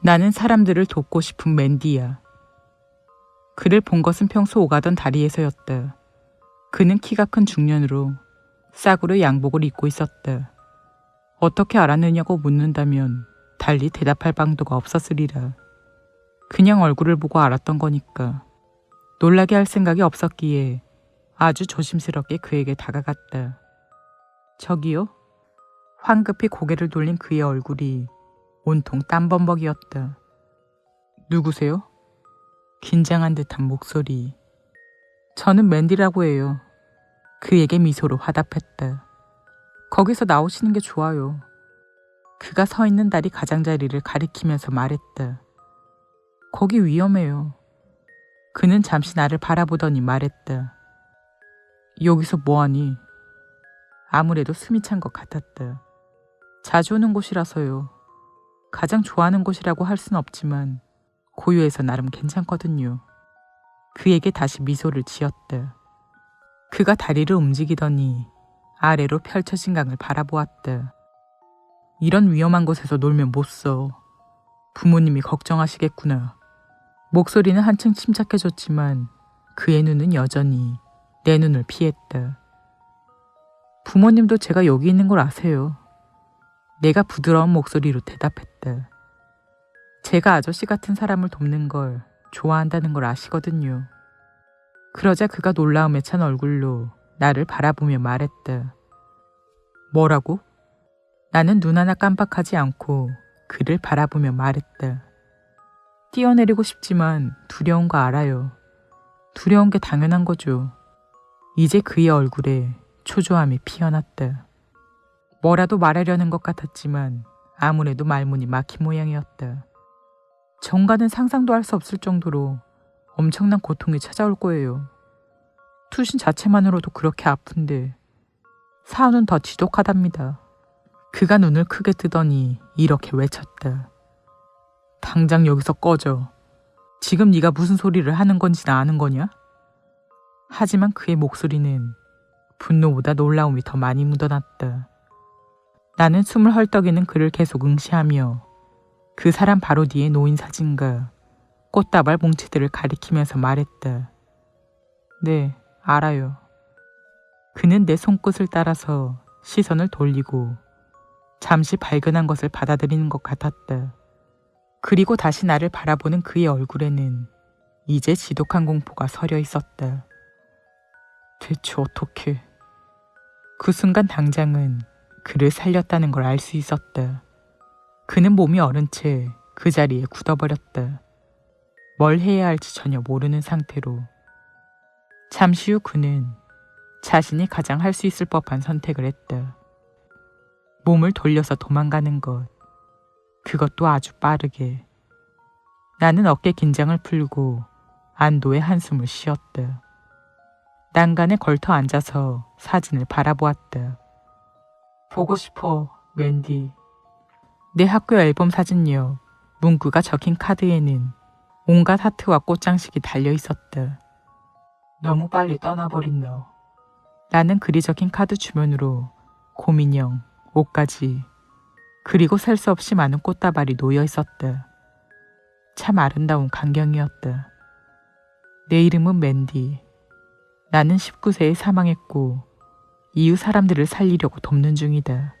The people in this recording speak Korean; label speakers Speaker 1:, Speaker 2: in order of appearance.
Speaker 1: 나는 사람들을 돕고 싶은 맨디야. 그를 본 것은 평소 오가던 다리에서였다. 그는 키가 큰 중년으로 싸구려 양복을 입고 있었다. 어떻게 알았느냐고 묻는다면 달리 대답할 방도가 없었으리라. 그냥 얼굴을 보고 알았던 거니까. 놀라게 할 생각이 없었기에 아주 조심스럽게 그에게 다가갔다. 저기요? 황급히 고개를 돌린 그의 얼굴이 온통 땀범벅이었다. 누구세요? 긴장한 듯한 목소리. 저는 맨디라고 해요. 그에게 미소로 화답했다. 거기서 나오시는 게 좋아요. 그가 서 있는 다리 가장자리를 가리키면서 말했다. 거기 위험해요. 그는 잠시 나를 바라보더니 말했다. 여기서 뭐하니? 아무래도 숨이 찬 것 같았다. 자주 오는 곳이라서요. 가장 좋아하는 곳이라고 할 순 없지만 고요해서 나름 괜찮거든요. 그에게 다시 미소를 지었다. 그가 다리를 움직이더니 아래로 펼쳐진 강을 바라보았다. 이런 위험한 곳에서 놀면 못 써. 부모님이 걱정하시겠구나. 목소리는 한층 침착해졌지만 그의 눈은 여전히 내 눈을 피했다. 부모님도 제가 여기 있는 걸 아세요. 내가 부드러운 목소리로 대답했다. 제가 아저씨 같은 사람을 돕는 걸 좋아한다는 걸 아시거든요. 그러자 그가 놀라움에 찬 얼굴로 나를 바라보며 말했다. 뭐라고? 나는 눈 하나 깜빡하지 않고 그를 바라보며 말했다. 뛰어내리고 싶지만 두려운 거 알아요. 두려운 게 당연한 거죠. 이제 그의 얼굴에 초조함이 피어났다. 뭐라도 말하려는 것 같았지만 아무래도 말문이 막힌 모양이었다. 정가는 상상도 할 수 없을 정도로 엄청난 고통이 찾아올 거예요. 투신 자체만으로도 그렇게 아픈데 사우는 더 지독하답니다. 그가 눈을 크게 뜨더니 이렇게 외쳤다. 당장 여기서 꺼져. 지금 네가 무슨 소리를 하는 건지 아는 거냐? 하지만 그의 목소리는 분노보다 놀라움이 더 많이 묻어났다. 나는 숨을 헐떡이는 그를 계속 응시하며 그 사람 바로 뒤에 놓인 사진과 꽃다발 뭉치들을 가리키면서 말했다. 네, 알아요. 그는 내 손끝을 따라서 시선을 돌리고 잠시 발견한 것을 받아들이는 것 같았다. 그리고 다시 나를 바라보는 그의 얼굴에는 이제 지독한 공포가 서려 있었다. 대체 어떻게? 그 순간 당장은 그를 살렸다는 걸 알 수 있었다. 그는 몸이 얼은 채 그 자리에 굳어버렸다. 뭘 해야 할지 전혀 모르는 상태로. 잠시 후 그는 자신이 가장 할 수 있을 법한 선택을 했다. 몸을 돌려서 도망가는 것. 그것도 아주 빠르게. 나는 어깨 긴장을 풀고 안도의 한숨을 쉬었다. 난간에 걸터 앉아서 사진을 바라보았다. 보고 싶어, 맨디. 내 학교 앨범 사진이요. 문구가 적힌 카드에는 온갖 하트와 꽃장식이 달려 있었다. 너무 빨리 떠나버린 너. 나는 글이 적힌 카드 주변으로 고민형, 옷까지 그리고 셀 수 없이 많은 꽃다발이 놓여 있었다. 참 아름다운 광경이었다. 내 이름은 맨디. 나는 19세에 사망했고 이후 사람들을 살리려고 돕는 중이다.